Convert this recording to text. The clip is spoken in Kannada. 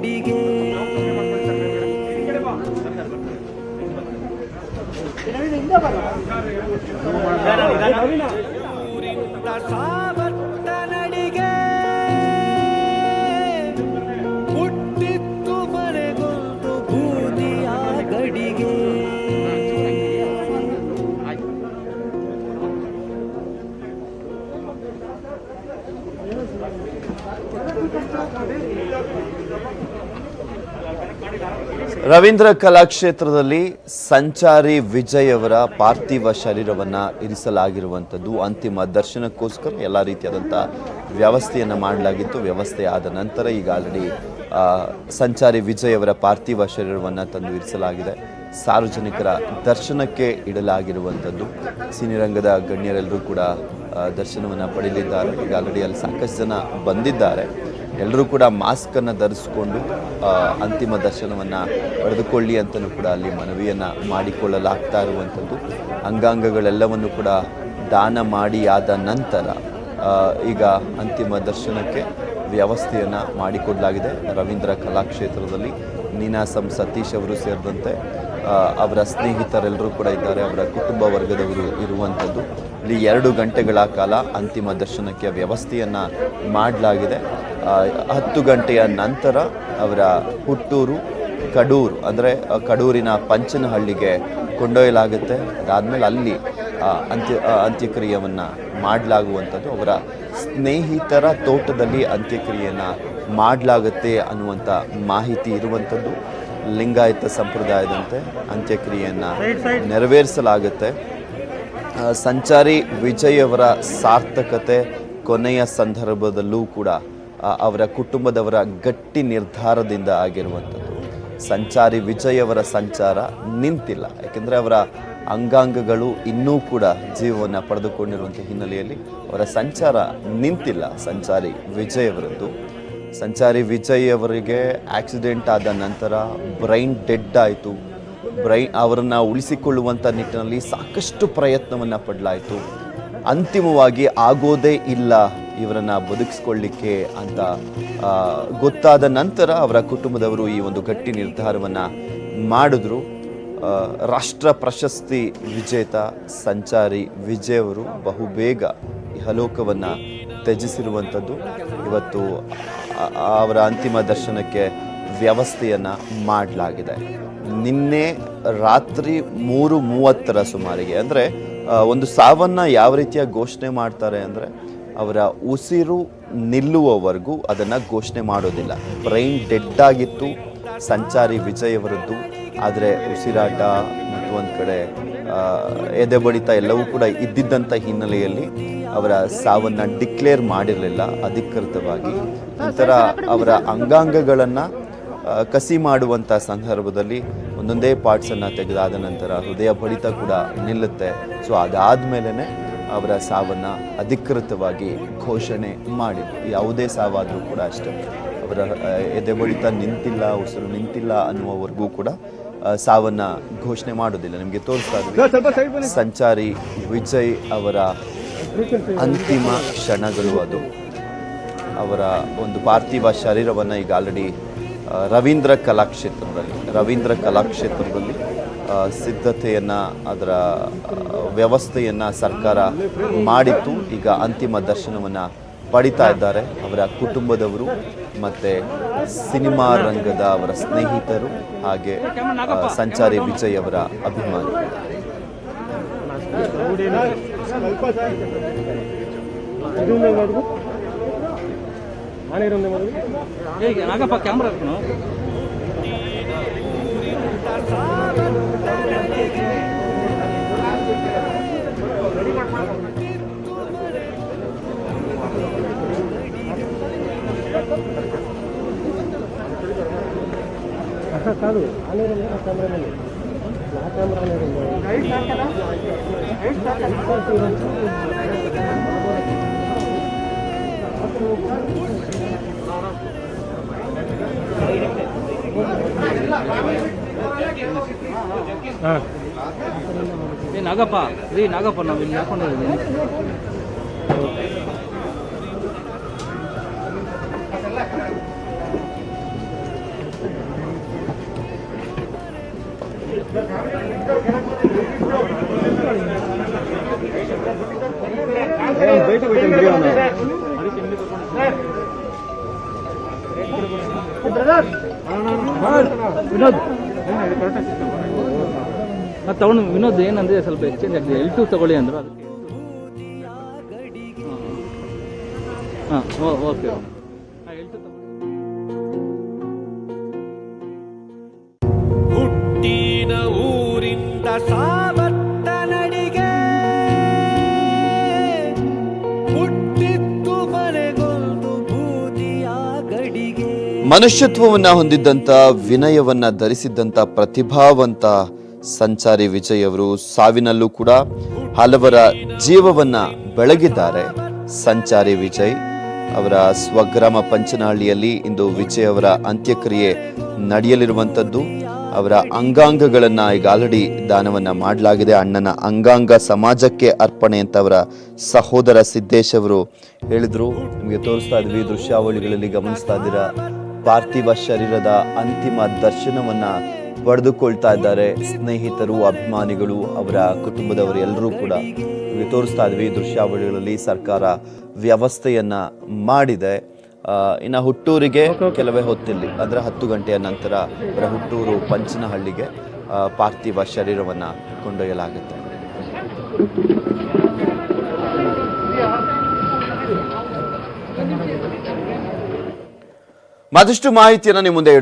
ಗಡಿಗೆ ಸಾವತ್ತ ಹುಟ್ಟಿತ್ತು ಮನೆಗೊಂದು ಬೂದಿಯ ಗಡಿಗೆ. ರವೀಂದ್ರ ಕಲಾಕ್ಷೇತ್ರದಲ್ಲಿ ಸಂಚಾರಿ ವಿಜಯ್ ಅವರ ಪಾರ್ಥಿವ ಶರೀರವನ್ನು ಇರಿಸಲಾಗಿರುವಂಥದ್ದು ಅಂತಿಮ ದರ್ಶನಕ್ಕೋಸ್ಕರ ಎಲ್ಲ ರೀತಿಯಾದಂಥ ವ್ಯವಸ್ಥೆಯನ್ನು ಮಾಡಲಾಗಿತ್ತು. ವ್ಯವಸ್ಥೆ ಆದ ನಂತರ ಈಗ ಆಲ್ರೆಡಿ ಸಂಚಾರಿ ವಿಜಯ್ ಅವರ ಪಾರ್ಥಿವ ಶರೀರವನ್ನು ತಂದು ಇರಿಸಲಾಗಿದೆ. ಸಾರ್ವಜನಿಕರ ದರ್ಶನಕ್ಕೆ ಇಡಲಾಗಿರುವಂಥದ್ದು. ಸಿನಿರಂಗದ ಗಣ್ಯರೆಲ್ಲರೂ ಕೂಡ ದರ್ಶನವನ್ನು ಪಡೆಯಲಿದ್ದಾರೆ. ಈಗ ಆಲ್ರೆಡಿ ಅಲ್ಲಿ ಸಾಕಷ್ಟು ಜನ ಬಂದಿದ್ದಾರೆ. ಎಲ್ಲರೂ ಕೂಡ ಮಾಸ್ಕನ್ನು ಧರಿಸಿಕೊಂಡು ಅಂತಿಮ ದರ್ಶನವನ್ನು ಪಡೆದುಕೊಳ್ಳಿ ಅಂತಲೂ ಕೂಡ ಅಲ್ಲಿ ಮನವಿಯನ್ನು ಮಾಡಿಕೊಳ್ಳಲಾಗ್ತಾ ಇರುವಂಥದ್ದು. ಅಂಗಾಂಗಗಳೆಲ್ಲವನ್ನು ಕೂಡ ದಾನ ಮಾಡಿ ಆದ ನಂತರ ಈಗ ಅಂತಿಮ ದರ್ಶನಕ್ಕೆ ವ್ಯವಸ್ಥೆಯನ್ನು ಮಾಡಿಕೊಡಲಾಗಿದೆ. ರವೀಂದ್ರ ಕಲಾಕ್ಷೇತ್ರದಲ್ಲಿ ನೀನಾಸಂ ಸತೀಶ್ ಅವರು ಸೇರಿದಂತೆ ಅವರ ಸ್ನೇಹಿತರೆಲ್ಲರೂ ಕೂಡ ಇದ್ದಾರೆ. ಅವರ ಕುಟುಂಬ ವರ್ಗದವರು ಇರುವಂಥದ್ದು. ಇಲ್ಲಿ ಎರಡು ಗಂಟೆಗಳ ಕಾಲ ಅಂತಿಮ ದರ್ಶನಕ್ಕೆ ವ್ಯವಸ್ಥೆಯನ್ನು ಮಾಡಲಾಗಿದೆ. ಹತ್ತು ಗಂಟೆಯ ನಂತರ ಅವರ ಹುಟ್ಟೂರು ಕಡೂರು, ಅಂದರೆ ಕಡೂರಿನ ಪಂಚನಹಳ್ಳಿಗೆ ಕೊಂಡೊಯ್ಯಲಾಗುತ್ತೆ. ಅದಾದಮೇಲೆ ಅಲ್ಲಿ ಅಂತ್ಯ ಅಂತ್ಯಕ್ರಿಯೆಯನ್ನು ಮಾಡಲಾಗುವಂಥದ್ದು. ಅವರ ಸ್ನೇಹಿತರ ತೋಟದಲ್ಲಿ ಅಂತ್ಯಕ್ರಿಯೆಯನ್ನು ಮಾಡಲಾಗುತ್ತೆ ಅನ್ನುವಂಥ ಮಾಹಿತಿ ಇರುವಂಥದ್ದು. ಲಿಂಗಾಯತ ಸಂಪ್ರದಾಯದಂತೆ ಅಂತ್ಯಕ್ರಿಯೆಯನ್ನು ನೆರವೇರಿಸಲಾಗುತ್ತೆ. ಸಂಚಾರಿ ವಿಜಯ್ ಅವರ ಸಾರ್ಥಕತೆ ಕೊನೆಯ ಸಂದರ್ಭದಲ್ಲೂ ಕೂಡ ಅವರ ಕುಟುಂಬದವರ ಗಟ್ಟಿ ನಿರ್ಧಾರದಿಂದ ಆಗಿರುವಂಥದ್ದು. ಸಂಚಾರಿ ವಿಜಯ್ ಅವರ ಸಂಚಾರ ನಿಂತಿಲ್ಲ. ಯಾಕೆಂದರೆ ಅವರ ಅಂಗಾಂಗಗಳು ಇನ್ನೂ ಕೂಡ ಜೀವವನ್ನು ಪಡೆದುಕೊಂಡಿರುವಂಥ ಹಿನ್ನೆಲೆಯಲ್ಲಿ ಅವರ ಸಂಚಾರ ನಿಂತಿಲ್ಲ. ಸಂಚಾರಿ ವಿಜಯ್ ಅವರದ್ದು ಸಂಚಾರಿ ವಿಜಯ್ ಅವರಿಗೆ ಆಕ್ಸಿಡೆಂಟ್ ಆದ ನಂತರ ಬ್ರೈನ್ ಡೆಡ್ ಆಯಿತು. ಬ್ರೈನ್ ಅವರನ್ನು ಉಳಿಸಿಕೊಳ್ಳುವಂಥ ನಿಟ್ಟಿನಲ್ಲಿ ಸಾಕಷ್ಟು ಪ್ರಯತ್ನವನ್ನು ಪಡಲಾಯಿತು. ಅಂತಿಮವಾಗಿ ಆಗೋದೇ ಇಲ್ಲ. ಇವರನ್ನು ಬದುಕಿಸ್ಕೊಳ್ಳಿಕ್ಕೆ ಅಂತ ಗೊತ್ತಾದ ನಂತರ ಅವರ ಕುಟುಂಬದವರು ಈ ಒಂದು ಗಟ್ಟಿ ನಿರ್ಧಾರವನ್ನು ಮಾಡಿದ್ರು. ರಾಷ್ಟ್ರ ಪ್ರಶಸ್ತಿ ವಿಜೇತ ಸಂಚಾರಿ ವಿಜಯ್ ಅವರು ಬಹುಬೇಗ ಇಹಲೋಕವನ್ನು ತ್ಯಜಿಸಿರುವಂಥದ್ದು. ಇವತ್ತು ಅವರ ಅಂತಿಮ ದರ್ಶನಕ್ಕೆ ವ್ಯವಸ್ಥೆಯನ್ನು ಮಾಡಲಾಗಿದೆ. ನಿನ್ನೆ ರಾತ್ರಿ ಮೂರು ಮೂವತ್ತರ ಸುಮಾರಿಗೆ, ಅಂದರೆ ಒಂದು ಸಾವನ್ನು ಯಾವ ರೀತಿಯ ಘೋಷಣೆ ಮಾಡ್ತಾರೆ ಅಂದರೆ ಅವರ ಉಸಿರು ನಿಲ್ಲುವವರೆಗೂ ಅದನ್ನು ಘೋಷಣೆ ಮಾಡೋದಿಲ್ಲ. ಬ್ರೈನ್ ಡೆಡ್ ಆಗಿತ್ತು ಸಂಚಾರಿ ವಿಜಯ್ ಅವರದ್ದು ಆದರೆ ಉಸಿರಾಟ ಮತ್ತು ಒಂದು ಕಡೆ ಎದೆ ಬಡಿತ ಎಲ್ಲವೂ ಕೂಡ ಇದ್ದಿದ್ದಂಥ ಹಿನ್ನೆಲೆಯಲ್ಲಿ ಅವರ ಸಾವನ್ನು ಡಿಕ್ಲೇರ್ ಮಾಡಿರಲಿಲ್ಲ ಅಧಿಕೃತವಾಗಿ. ನಂತರ ಅವರ ಅಂಗಾಂಗಗಳನ್ನು ಕಸಿ ಮಾಡುವಂಥ ಸಂದರ್ಭದಲ್ಲಿ ಒಂದೊಂದೇ ಪಾರ್ಟ್ಸನ್ನು ತೆಗೆದಾದ ನಂತರ ಹೃದಯ ಬಡಿತ ಕೂಡ ನಿಲ್ಲುತ್ತೆ. ಸೊ ಅದಾದಮೇಲೆ ಅವರ ಸಾವನ್ನು ಅಧಿಕೃತವಾಗಿ ಘೋಷಣೆ ಮಾಡಿದ್ರು ಯಾವುದೇ ಸಾವಾದರೂ ಕೂಡ ಅಷ್ಟೇ. ಅವರ ಎದೆ ಬಡಿತ ನಿಂತಿಲ್ಲ ಉಸಿರು ನಿಂತಿಲ್ಲ ಅನ್ನುವವರೆಗೂ ಕೂಡ ಸಾವನ್ನ ಘೋಷಣೆ ಮಾಡೋದಿಲ್ಲ ನಿಮಗೆ ತೋರಿಸ್ತಾ ಸಂಚಾರಿ ವಿಜಯ್ ಅವರ ಅಂತಿಮ ಕ್ಷಣಗಳು ಅದು. ಅವರ ಒಂದು ಪಾರ್ಥಿವ ಶರೀರವನ್ನು ಈಗ ಆಲ್ರೆಡಿ ರವೀಂದ್ರ ಕಲಾಕ್ಷೇತ್ರದಲ್ಲಿ ರವೀಂದ್ರ ಕಲಾಕ್ಷೇತ್ರದಲ್ಲಿ ಸಿದ್ಧತೆಯನ್ನ, ಅದರ ವ್ಯವಸ್ಥೆಯನ್ನು ಸರ್ಕಾರ ಮಾಡಿತ್ತು. ಈಗ ಅಂತಿಮ ದರ್ಶನವನ್ನು ಪಡಿತಾ ಇದ್ದಾರೆ ಅವರ ಕುಟುಂಬದವರು ಮತ್ತು ಸಿನಿಮಾ ರಂಗದ ಅವರ ಸ್ನೇಹಿತರು ಹಾಗೆ ಸಂಚಾರಿ ವಿಜಯ್ ಅವರ ಅಭಿಮಾನಿ ಕ್ಯಾಮ್ರಾ అక్కడ కాదు అనేది ఆ కెమెరామెన్ నా కెమెరా అనేది ఇది నాగప్ప ఇది నాగప్ప ఇది నాకుండా బయట వినోద్ ಅದು ಅವನು ವಿನೋದ್ ಏನಂದ್ರೆ ಸ್ವಲ್ಪ ಎಕ್ಸ್ಚೇಂಜ್ ಆಗಿದೆ ಎಲ್ ಟು ತಗೊಳ್ಳಿ ಅಂದ್ರೆ ಅದಕ್ಕೆ ಹಾಂ ಓಕೆ ಎಲ್ ಟು ತಗೊಳ್ಳಿ. ಹುಟ್ಟಿನ ಊರಿಂದ ಸಾವತ್ತ ನಡಿಗೆ. ಹುಟ್ಟಿತ್ತು ಮನೆಗೊಂದು ಬೂದಿಯ ಗಡಿಗೆ. ಮನುಷ್ಯತ್ವವನ್ನ ಹೊಂದಿದ್ದಂತ ವಿನಯವನ್ನ ಧರಿಸಿದ್ದಂತ ಪ್ರತಿಭಾವಂತ ಸಂಚಾರಿ ವಿಜಯ್ ಅವರು ಸಾವಿನಲ್ಲೂ ಕೂಡ ಹಲವರ ಜೀವವನ್ನ ಬೆಳಗಿದ್ದಾರೆ. ಸಂಚಾರಿ ವಿಜಯ್ ಅವರ ಸ್ವಗ್ರಾಮ ಪಂಚನಹಳ್ಳಿಯಲ್ಲಿ ಇಂದು ವಿಜಯ್ ಅವರ ಅಂತ್ಯಕ್ರಿಯೆ ನಡೆಯಲಿರುವಂಥದ್ದು. ಅವರ ಅಂಗಾಂಗಗಳನ್ನು ಈಗ ಆಲ್ರೆಡಿ ದಾನವನ್ನ ಮಾಡಲಾಗಿದೆ. ಅಣ್ಣನ ಅಂಗಾಂಗ ಸಮಾಜಕ್ಕೆ ಅರ್ಪಣೆ ಅಂತ ಅವರ ಸಹೋದರ ಸಿದ್ದೇಶ್ ಅವರು ಹೇಳಿದರು. ನಿಮಗೆ ತೋರಿಸ್ತಾ ಇದ್ವಿ ದೃಶ್ಯಾವಳಿಗಳಲ್ಲಿ ಗಮನಿಸ್ತಾ ಇದ್ದೀರಾ. ಪಾರ್ಥಿವ ಶರೀರದ ಅಂತಿಮ ದರ್ಶನವನ್ನ ಪಡೆದುಕೊಳ್ತಾ ಇದ್ದಾರೆ. ಸ್ನೇಹಿತರು ಅಭಿಮಾನಿಗಳು ಅವರ ಕುಟುಂಬದವರು ಎಲ್ಲರೂ ಕೂಡ ತೋರಿಸ್ತಾ ಇದ್ವಿ. ದೃಶ್ಯಾವಳಿಗಳಲ್ಲಿ ಸರ್ಕಾರ ವ್ಯವಸ್ಥೆಯನ್ನ ಮಾಡಿದೆ. ಇನ್ನು ಹುಟ್ಟೂರಿಗೆ ಕೆಲವೇ ಹೊತ್ತಿಲ್ಲಿ ಅಂದರೆ ಹತ್ತು ಗಂಟೆಯ ನಂತರ ಅವರ ಹುಟ್ಟೂರು ಪಂಚನಹಳ್ಳಿಗೆ ಪಾರ್ಥಿವ ಶರೀರವನ್ನು ಕೊಂಡೊಯ್ಯಲಾಗುತ್ತೆ. ಮತ್ತಷ್ಟು ಮಾಹಿತಿಯನ್ನು ನಿಮ್ಮ ಮುಂದೆ